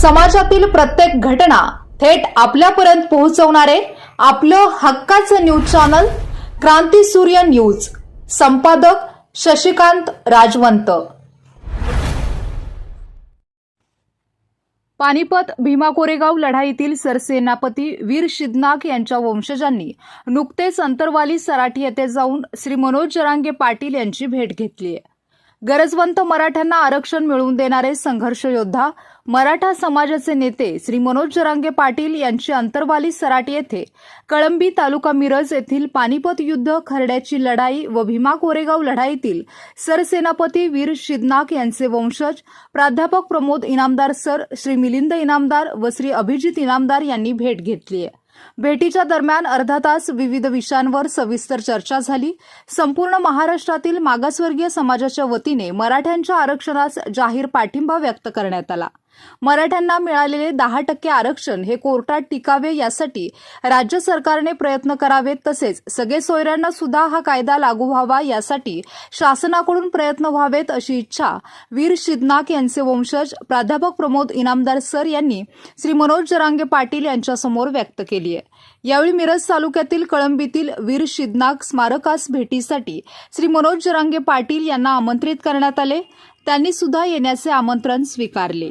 समाजातील प्रत्येक घटना थेट आपल्यापर्यंत पोहोचवणारे आपलं हक्काचं न्यूज चॅनल क्रांती सूर्य न्यूज. संपादक शशिकांत राजवंत. पानिपत भीमा कोरेगाव लढाईतील सरसेनापती वीर शिदनाक यांच्या वंशजांनी नुकतेच अंतरवाली सराठी येथे जाऊन श्री मनोज जरांगे पाटील यांची भेट घेतली आहे गरजवंत मराठ्यांना आरक्षण मिळवून देणारे संघर्ष योद्धा मराठा समाजाचे नेते श्री मनोज जरांगे पाटील यांची अंतरवाली सराट येथे कळंबी तालुका मिरज येथील पानिपत युद्ध खरड्याची लढाई व भीमा कोरेगाव लढाईतील सरसेनापती वीर शिदनाक यांचे वंशज प्राध्यापक प्रमोद इनामदार सर श्री मिलिंद इनामदार व श्री अभिजित इनामदार यांनी भेट घेतली आहे. भेटीच्या दरम्यान अर्धा तास विविध विषयांवर सविस्तर चर्चा झाली. संपूर्ण महाराष्ट्रातील मागासवर्गीय समाजाच्या वतीने मराठ्यांच्या आरक्षणास जाहीर पाठिंबा व्यक्त करण्यात आला. मराठ्यांना मिळालेले दहा टक्के आरक्षण हे कोर्टात टिकावे यासाठी राज्य सरकारने प्रयत्न करावेत तसेच सगळे सोयऱ्यांना सुद्धा हा कायदा लागू व्हावा यासाठी शासनाकडून प्रयत्न व्हावेत अशी इच्छा वीर शिदनाक यांचे वंशज प्राध्यापक प्रमोद इनामदार सर यांनी श्री मनोज जरांगे पाटील यांच्यासमोर व्यक्त केली आहे. यावेळी मिरज तालुक्यातील कळंबीतील वीर शिदनाक स्मारकास भेटीसाठी श्री मनोज जरांगे पाटील यांना आमंत्रित करण्यात आले. त्यांनी सुद्धा येण्याचे आमंत्रण स्वीकारले.